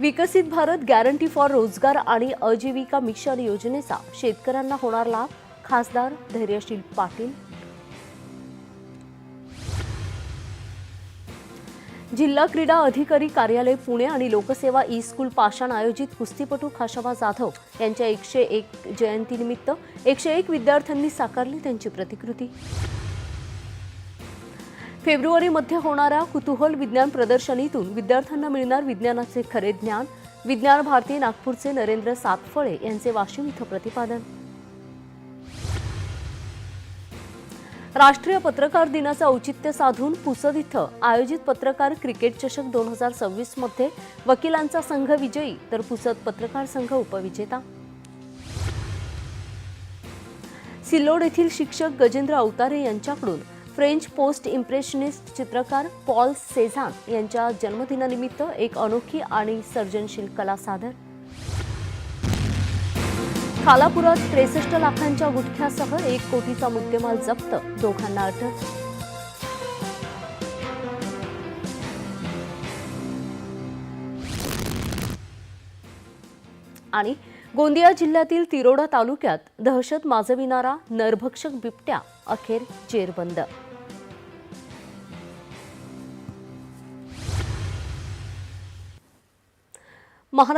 विकसित Bharat guarantee for रोजगार आणि आजीविका मिशन योजनेचा शेतकऱ्यांना होणार लाभ खासदार धैर्यशील पाटील. जिल्हा क्रीडा अधिकारी कार्यालय पुणे आणि लोकसेवा ई स्कूल पाषाण आयोजित कुस्तीपटू खाशाबा जाधव यांच्या एकशे एक जयंतीनिमित्त एकशे एक विद्यार्थ्यांनी साकारली त्यांची प्रतिकृती. फेब्रुवारीमध्ये होणाऱ्या कुतूहल विज्ञान प्रदर्शनीतून विद्यार्थ्यांना मिळणार विज्ञानाचे खरे ज्ञान. विज्ञान भारती नागपूरचे नरेंद्र सातफळे यांचे वाशिम इथं प्रतिपादन. राष्ट्रीय पत्रकार दिनाचं औचित्य साधून पुसद इथं आयोजित पत्रकार क्रिकेट चषक दोन हजार सव्वीसमध्ये वकिलांचा संघ विजयी तर पुसद पत्रकार संघ उपविजेता. सिल्लोड येथील शिक्षक गजेंद्र अवतारे यांच्याकडून फ्रेंच पोस्ट इम्प्रेशनिस्ट चित्रकार पॉल सेझान यांच्या जन्मदिनानिमित्त एक अनोखी आणि सर्जनशील कला सादर. खालापुरात त्रेसष्ट लाखांच्या गुटख्यासह एक कोटीचा मुद्देमाल जप्त दोघांना अटक. आणि गोंदिया जिल्ह्यातील तिरोडा तालुक्यात दहशत माजविणारा नरभक्षक बिबट्या अखेर जेरबंद. മഹാ